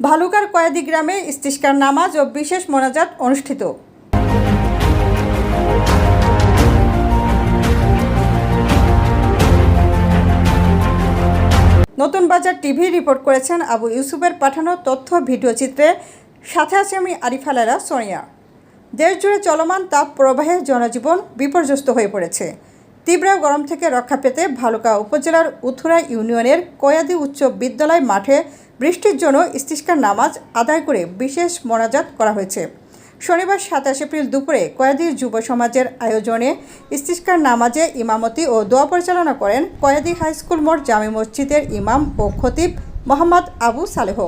ভালুকার কয়েদি গ্রামে ইস্তিস্কার নামাজ ও বিশেষ মোনাজাত অনুষ্ঠিত। নতুন বাজার টিভি রিপোর্ট করেছেন আবু ইউসুফের পাঠানো তথ্য ভিডিও চিত্রে। সাথে আছে আমি আরিফালারা সোনিয়া। দেশ জুড়ে চলমান তাপ প্রবাহে জনজীবন বিপর্যস্ত হয়ে পড়েছে। তীব্র গরম থেকে রক্ষা পেতে ভালুকা উপজেলার উথুরা ইউনিয়নের কয়াদি উচ্চ বিদ্যালয় মাঠে বৃষ্টির জন্য ইস্তিস্কার নামাজ আদায় করে বিশেষ মোনাজাত করা হয়েছে। শনিবার সাতাশ এপ্রিল দুপুরে কয়াদি যুব সমাজের আয়োজনে ইস্তিস্কার নামাজে ইমামতি ও দোয়া পরিচালনা করেন কয়েদি হাইস্কুল মোড় জামে মসজিদের ইমাম ও খতিব মোহাম্মদ আবু সালেহ।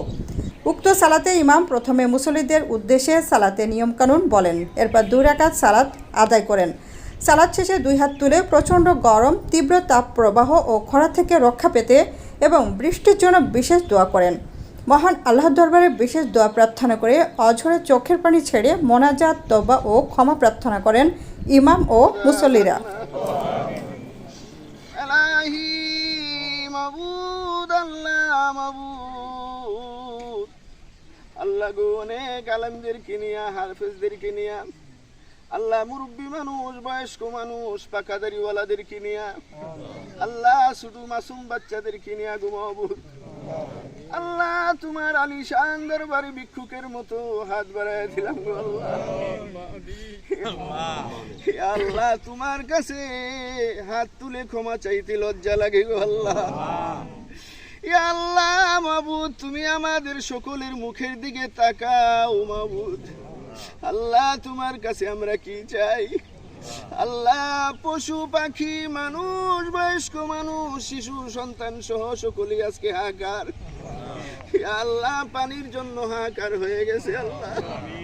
উক্ত সালাতে ইমাম প্রথমে মুসল্লিদের উদ্দেশ্যে সালাতে নিয়মকানুন বলেন, এরপর দুই রাকাত সালাত আদায় করেন। সালাদ শেষে দুই হাত তুলে প্রচণ্ড গরম, তীব্র তাপ প্রবাহ ও খরা থেকে রক্ষা পেতে এবং বৃষ্টির জন্য বিশেষ দোয়া করেন। মহান আল্লাহর দরবারে বিশেষ দোয়া প্রার্থনা করে অঝরে চোখের পানি ছেড়ে মোনাজাত তবা ও ক্ষমা প্রার্থনা করেন ইমাম ও মুসল্লিরা। আল্লাহ মাবুদ। আল্লাহ গো অনেক কিনিয়া হারফেজদের কিনিয়া আল্লাহ মুরব্বী মানুষ, বয়স্ক মানুষ পাকাদারিওয়ালাদের কিনিয়া আল্লাহ শুধু মাসুম বাচ্চাদের কিনিয়া গো মাবুদ আল্লাহ তোমার আলিশান দরবারে ভিক্ষুকের মতো হাত বাড়ায় দিলাম আল্লাহ। তোমার কাছে হাত তুলে ক্ষমা চাইতে লজ্জা লাগে আল্লাহ। আল্লাহ মাবুদ তুমি আমাদের সকলের মুখের দিকে তাকাও মাবুদ আল্লাহ, তোমার কাছে আমরা কি চাই? আল্লাহ, পশু, পাখি, মানুষ, বয়স্ক মানুষ, শিশু, সন্তান সহ সকলেই আজকে হাহাকার। আল্লাহ, পানির জন্য হাহাকার হয়ে গেছে, আল্লাহ।